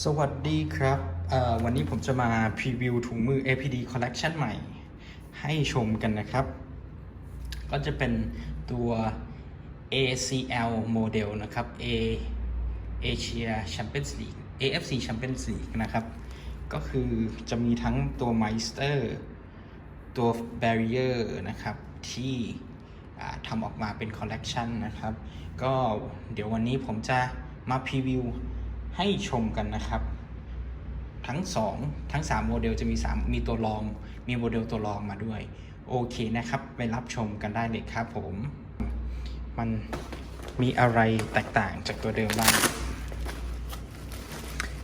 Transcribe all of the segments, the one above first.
สวัสดีครับ วันนี้ผมจะมาพรีวิวถุงมือ APD Collection ใหม่ ให้ชมกันนะครับ ก็จะเป็นตัว ACL Model นะครับ A Asia Champions League AFC Champions League นะครับ ก็คือจะมีทั้งตัว Meister ตัว Barrier นะครับ ที่ทำออกมาเป็นคอลเลกชันนะครับ ก็เดี๋ยววันนี้ผมจะมาพรีวิว ให้ชมกันนะครับ ทั้ง 2 ทั้ง 3 โมเดลจะมี 3 มีตัวรอง มีโมเดลตัวรองมาด้วย โอเคนะครับ ไปรับชมกันได้เลยครับผม มันมีอะไรแตกต่างจากตัวเดิมบ้าง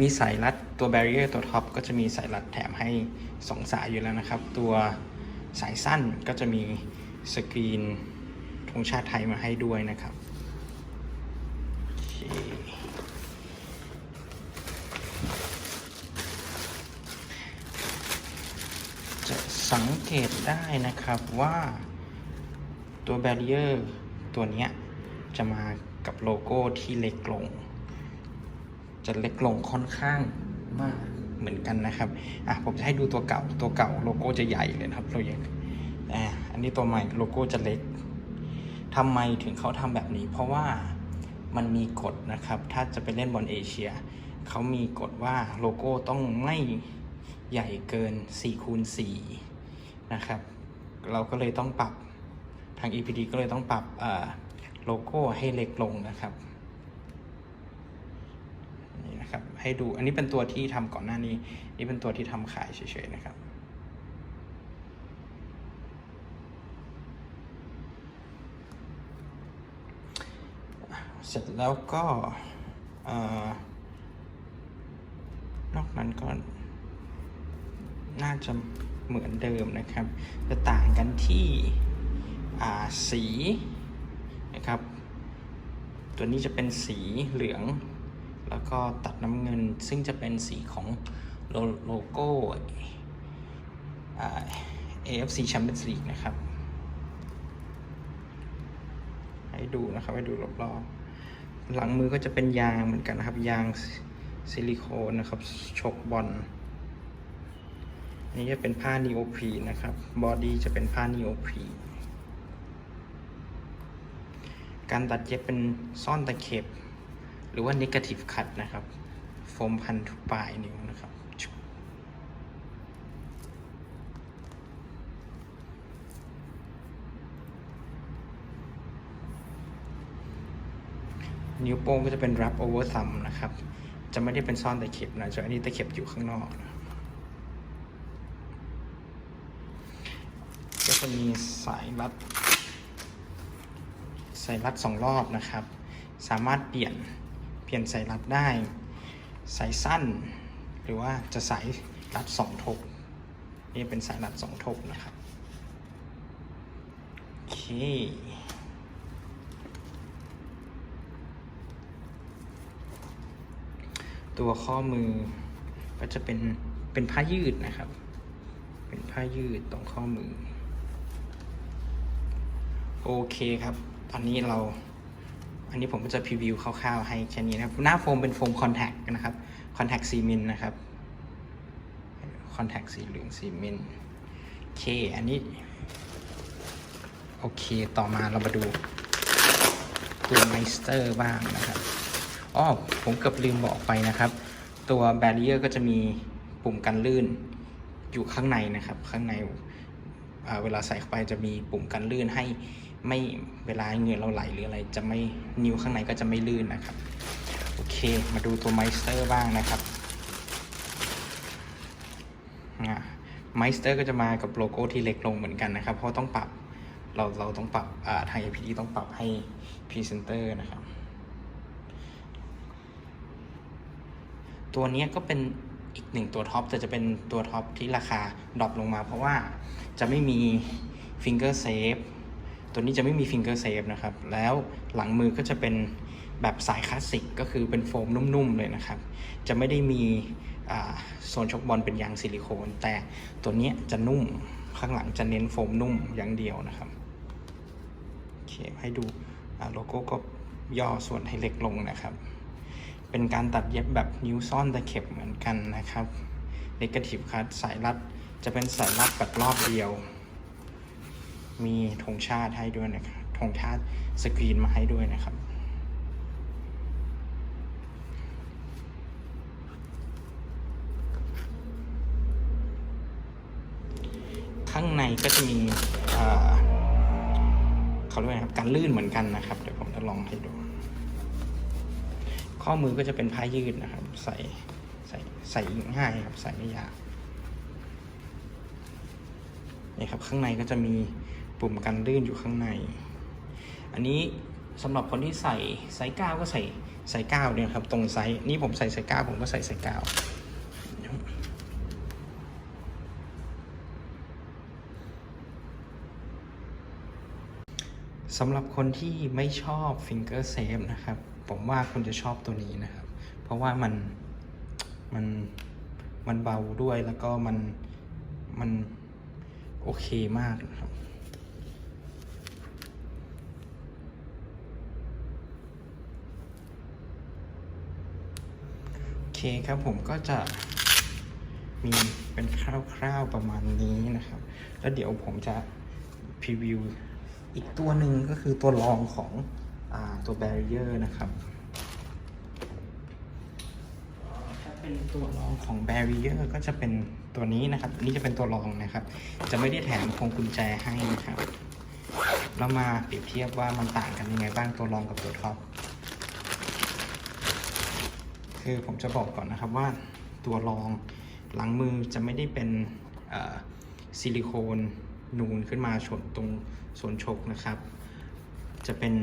มีสายรัดตัว barrier ตัวท็อปก็จะมีสายรัดแถมให้ 2 สายอยู่แล้วนะครับ ตัวสายสั้นก็จะมีสกรีนธงชาติไทยมาให้ด้วยนะครับ โอเค จะสังเกตได้นะครับว่าตัว barrier ตัวนี้จะมากับโลโก้ที่เล็กลง จะเล็กลงค่อนข้างมากเหมือนกันนะครับ อะผมจะให้ดูตัวเก่า ตัวเก่าโลโก้จะใหญ่เลยนะครับเรายังอ่าอันนี้ตัวใหม่โลโก้จะเล็กทำไมถึงเขาทำแบบนี้ เพราะว่ามันมีกฎนะครับ ถ้าจะไปเล่นบอลเอเชีย เขามีกฎว่าโลโก้ต้องไม่ ใหญ่เกิน4คูณ4นะครับ เราก็เลยต้องปรับทาง EPD ก็เลยต้องปรับโลโก้ให้เล็กลงนะครับนี่นะครับให้ดูอันนี้เป็นตัวที่ทำก่อนหน้านี้ นี่เป็นตัวที่ทำขายเฉยๆนะครับเสร็จแล้วก็อนอกนั้นก็ น่าจะเหมือนเดิมนะครับ จะต่างกันที่สีนะครับ ตัวนี้จะเป็นสีเหลือง แล้วก็ตัดน้ำเงิน ซึ่งจะเป็นสีของโลโลโก้ AFC Champions League นะครับ ให้ดูนะครับ ให้ดูรอบๆ หลังมือก็จะเป็นยางเหมือนกันนะครับ ยางซิลิโคนนะครับ ชกบอล นี้จะเป็นผ้านีโอพีนะครับ บอดี้จะเป็นผ้านีโอพีการตัดเย็บเป็นซ่อนตะเข็บ หรือว่า negative cut นะครับ โฟมพันทุกปลายนิ้วนะครับนิ้วโป้งก็จะเป็น wrap over thumb นะครับ จะไม่ได้เป็นซ่อนตะเข็บนะจะอันนี้ตะเข็บอยู่ข้างนอกนะ จะมีสายรัดใส่รัดสองรอบนะครับ สามารถเปลี่ยนเปลี่ยนใส่รัดได้ สายสั้น หรือว่าจะสายรัดสองทบนี่เป็นสายรัดสองทบนะครับโอเคตัวข้อมือก็จะเป็นเป็นผ้ายืดนะครับ เป็นผ้ายืดตรงข้อมือ โอเคครับ ตอนนี้เรา อันนี้ผมก็จะพรีวิวคร่าวๆให้แค่นี้นะครับ หน้าโฟมเป็นโฟมคอนแทคนะครับ คอนแทคซีมินนะครับ คอนแทคสีเหลืองซีมินโอเค อันนี้ โอเค ต่อมาเรามาดูตัวไมสเตอร์บ้างนะครับอ๋อผมเกือบลืมบอกไปนะครับ ตัวแบร r เ e อร์ก็จะมีปุ่มกันลื่นอยู่ข้างในนะครับ ข้างในเวลาใส่เข้าไปจะมีปุ่มกันลื่นให้ ไม่เวลาเหงื่อเราไหลหรืออะไร จะไม่นิ้วข้างในก็จะไม่ลื่นนะครับ โอเค มาดูตัวไมสเตอร์บ้างนะครับไมสเตอร์ก็จะมากับโลโก้ที่เล็กลงเหมือนกันนะครับ เพราะต้องปรับเราเราต้องปรับทาง APD ต้องปรับให้พรีเซนเตอร์นะครับ ตัวนี้ก็เป็นอีกหนึ่งตัวท็อปแต่จะเป็นตัวท็อปที่ราคาดรอปลงมา เพราะว่าจะไม่มีฟิงเกอร์เซฟ ตัวนี้จะไม่มีฟิงเกอร์เซฟนะครับ แล้วหลังมือก็จะเป็นแบบสายคลาสสิกก็คือเป็นโฟมนุ่มๆเลยนะครับ จะไม่ได้มีโซนชกบอลเป็นยางซิลิโคน แต่ตัวนี้จะนุ่มข้างหลังจะเน้นโฟมนุ่มอย่างเดียวนะครับโอเคให้ดูโลโก้ก็ย่อส่วนให้เล็กลงนะครับ เป็นการตัดเย็บแบบนิ้วซ่อนตะเข็บเหมือนกันนะครับ Negative Cut สายรัดจะเป็นสายรัดแบบรอบเดียว มีธงชาติให้ด้วยนะครับธงชาติสกรีนมาให้ด้วยนะครับ ข้างในก็จะมีเขาเรียกว่าไงครับการลื่นเหมือนกันนะครับ เดี๋ยวผมจะลองให้ดู ข้อมือก็จะเป็นผ้ายืดนะครับ ใส่ใส่ใส่ง่ายครับ ใส่ไม่ยากนี่ครับ ข้างในก็จะมี ปุ่มกันลื่นอยู่ข้างใน อันนี้สำหรับคนที่ใส่ไซส์เก้าก็ใส่ไซส์เก้าเนี่ยครับ ตรงไซส์นี่ผมใส่ไซส์เก้าผมก็ใส่ไซส์เก้าสำหรับคนที่ไม่ชอบ Finger Safe นะครับ ผมว่าคุณจะชอบตัวนี้นะครับ เพราะว่ามันมันมันเบาด้วยแล้วก็มันมันโอเคมากนะครับ เคครับผมก็จะมีเป็นคร่าวๆประมาณนี้นะครับ แล้วเดี๋ยวผมจะพรีวิวอีกตัวหนึ่งก็คือตัวรองของอตัว Barrier นะครับถ้าเป็นตัวรองของ Barrier ก็จะเป็นตัวนี้นะครับอันนี้จะเป็นตัวรองนะครับ จะไม่ได้แถมพวงกุญแจให้นะครับ เรามาเปรียบเทียบว่ามันต่างกันยังไงบ้างตัวรองกับตัวท็อป คือผมจะบอกก่อนนะครับว่าตัวรองหลังมือจะไม่ได้เป็นซิลิโคนนูนขึ้นมาชนตรงส่วนชกนะครับ จะเป็น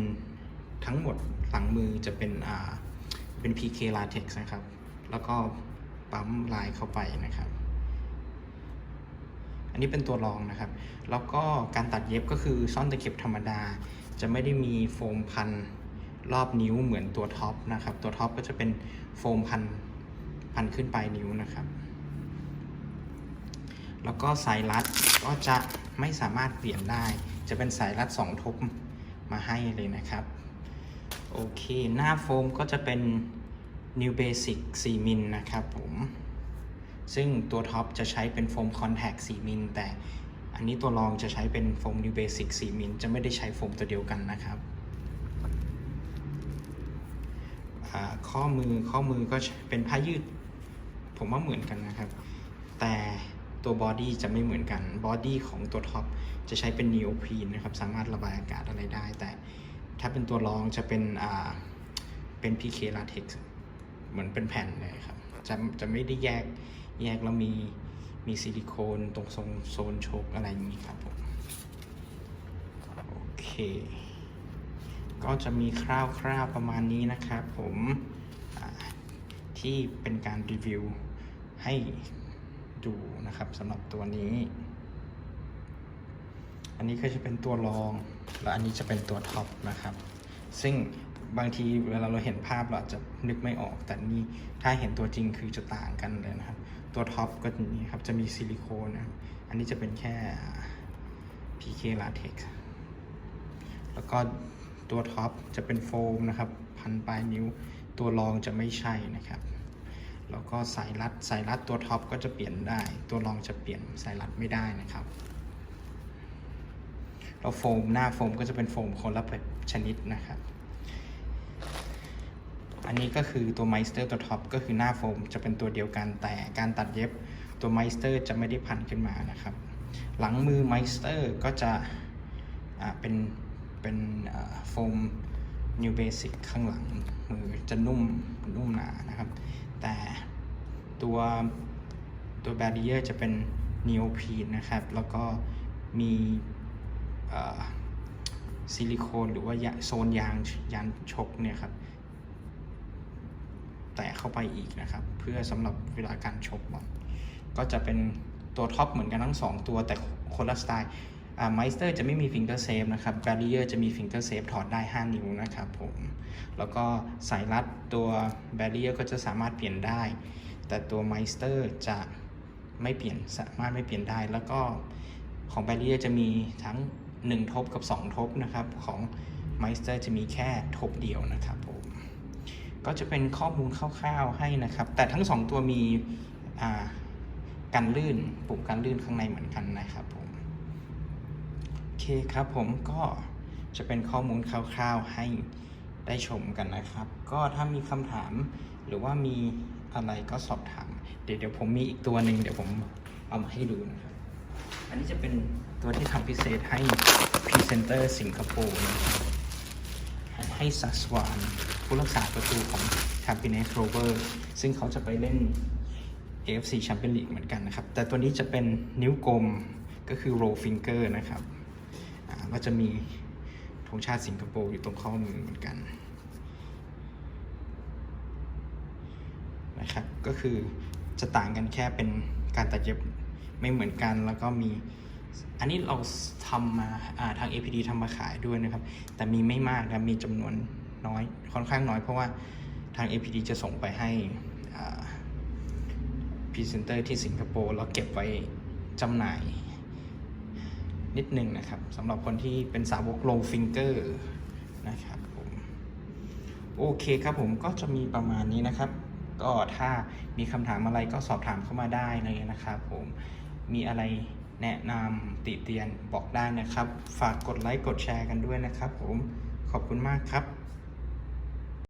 ทั้งหมดหลังมือจะเป็นอ่าเป็น PK latex นะครับ แล้วก็ปั๊มลายเข้าไปนะครับ อันนี้เป็นตัวรองนะครับ แล้วก็การตัดเย็บก็คือซ่อนตะเข็บธรรมดา จะไม่ได้มีโฟมพัน รอบนิ้วเหมือนตัวท็อปนะครับ ตัวท็อปก็จะเป็นโฟมพันพันขึ้นไปนิ้วนะครับ แล้วก็สายรัดก็จะไม่สามารถเปลี่ยนได้ จะเป็นสายรัดสองทบมาให้เลยนะครับ โอเค หน้าโฟมก็จะเป็น New Basic 4มิลนะครับผม ซึ่งตัวท็อปจะใช้เป็นโฟมคอนแทค4มิลแต่อันนี้ตัวรองจะใช้เป็นโฟม New Basic 4มิลจะไม่ได้ใช้โฟมตัวเดียวกันนะครับอ่า ข้อมือข้อมือก็เป็นผ้ายืด ผมว่าเหมือนกันนะครับ แต่ตัวบอดี้จะไม่เหมือนกันบอดี้ของตัวท็อปจะใช้เป็นนีโอพีนนะครับ สามารถระบายอากาศอะไรได้ แต่ถ้าเป็นตัวรองจะเป็นอ่าเป็น PK latex เหมือนเป็นแผ่นเลยครับ จะจะไม่ได้แยกแยกแล้วมีมีซิลิโคนตรงทรงโซนโชกอะไรอย่างนี้ครับผมโอเค ก็จะมีคร่าวๆประมาณนี้นะครับผมที่เป็นการรีวิวให้ดูนะครับสำหรับตัวนี้ อันนี้ก็จะเป็นตัวรอง และอันนี้จะเป็นตัวท็อปนะครับ ซึ่งบางทีเวลาเราเห็นภาพเราอาจจะนึกไม่ออก แต่นี่ถ้าเห็นตัวจริงคือจะต่างกันเลยนะครับ ตัวท็อปก็นี้ครับจะมีซิลิโคนนะอันนี้จะเป็นแค่ PK latex แล้วก็ ตัวท็อปจะเป็นโฟมนะครับ พันปลายนิ้ว ตัวรองจะไม่ใช่นะครับ แล้วก็สายรัดสายรัดตัวท็อปก็จะเปลี่ยนได้ ตัวรองจะเปลี่ยนสายรัดไม่ได้นะครับแล้วโฟมหน้าโฟมก็จะเป็นโฟมคนละแบบชนิดนะครับ อันนี้ก็คือตัวไมสเตอร์ตัวท็อปก็คือหน้าโฟมจะเป็นตัวเดียวกันแต่การตัดเย็บตัวไมสเตอร์จะไม่ได้พันขึ้นมานะครับ หลังมือไมสเตอร์ก็จะเป็น เป็นโฟมนิวเบสิกข้างหลัง มือจะนุ่มนุ่มหนานะครับ แต่ตัวตัวแบรีเออร์จะเป็นนีโอพีนนะครับ แล้วก็มีซิลิโคนหรือว่าโซนยางยางชกเนี่ยครับ แตะเข้าไปอีกนะครับ เพื่อสำหรับเวลาการชกบอลก็จะเป็นตัวท็อปเหมือนกันทั้ง2ตัวแต่คนละสไตล์ ไมสเตอร์จะไม่มีฟิงเกอร์เซฟนะครับแบรีเออร์จะมีฟิงเกอร์เซฟถอดได้ 5 นิ้วนะครับผม แล้วก็สายรัดตัวแบรีเออร์ก็จะสามารถเปลี่ยนได้ แต่ตัวไมสเตอร์จะไม่เปลี่ยนสามารถไม่เปลี่ยนได้ แล้วก็ของแบรีเออร์จะมีทั้ง 1 ทบกับ 2 ทบนะครับ ของไมสเตอร์จะมีแค่ทบเดียวนะครับผม ก็จะเป็นข้อมูลคร่าวๆให้นะครับ แต่ทั้งสองตัวมีอ่ากันลื่นปุ่มกันลื่นข้างในเหมือนกันนะครับผม คครับผมก็จะเป็นข้อมูลคร่าวๆให้ได้ชมกันนะครับ ก็ถ้ามีคำถามหรือว่ามีอะไรก็สอบถาม เดี๋ยวเดี๋ยวผมมีอีกตัวหนึ่งเดี๋ยวผมเอามาให้ดูนะครับ อันนี้จะเป็นตัวที่ทำพิเศษให้พรีเซนเตอร์สิงคโปร์นะครับให้ซัสวานผู้รักษาประตูของ c a b i n e t Rover ซึ่งเขาจะไปเล่น AFC Champions League เหมือนกันนะครับ แต่ตัวนี้จะเป็นนิ้วกลมก็คือ roll finger นะครับ ก็จะมีธงชาติสิงคโปร์อยู่ตรงข้อมือเหมือนกันนะครับก็คือจะต่างกันแค่เป็นการตัดเย็บไม่เหมือนกันแล้วก็มีอันนี้เราทำมาาทาง APD ทำมาขายด้วยนะครับ แต่มีไม่มากนะมีจำนวนน้อยค่อนข้างน้อยเพราะว่าทาง APD จะส่งไปให้พรีเซนเตอร์ที่สิงคโปร์แล้วเก็บไว้จำหน่าย นิดนึงนะครับสำหรับคนที่เป็นสาวกโลฟิงเกอร์นะครับผมโอเคครับผมก็จะมีประมาณนี้นะครับ ก็ถ้ามีคำถามอะไรก็สอบถามเข้ามาได้เลยนะครับผมมีอะไรแนะนำติเตียนบอกได้นะครับ ฝากกดไลค์กดแชร์กันด้วยนะครับผมขอบคุณมากครับ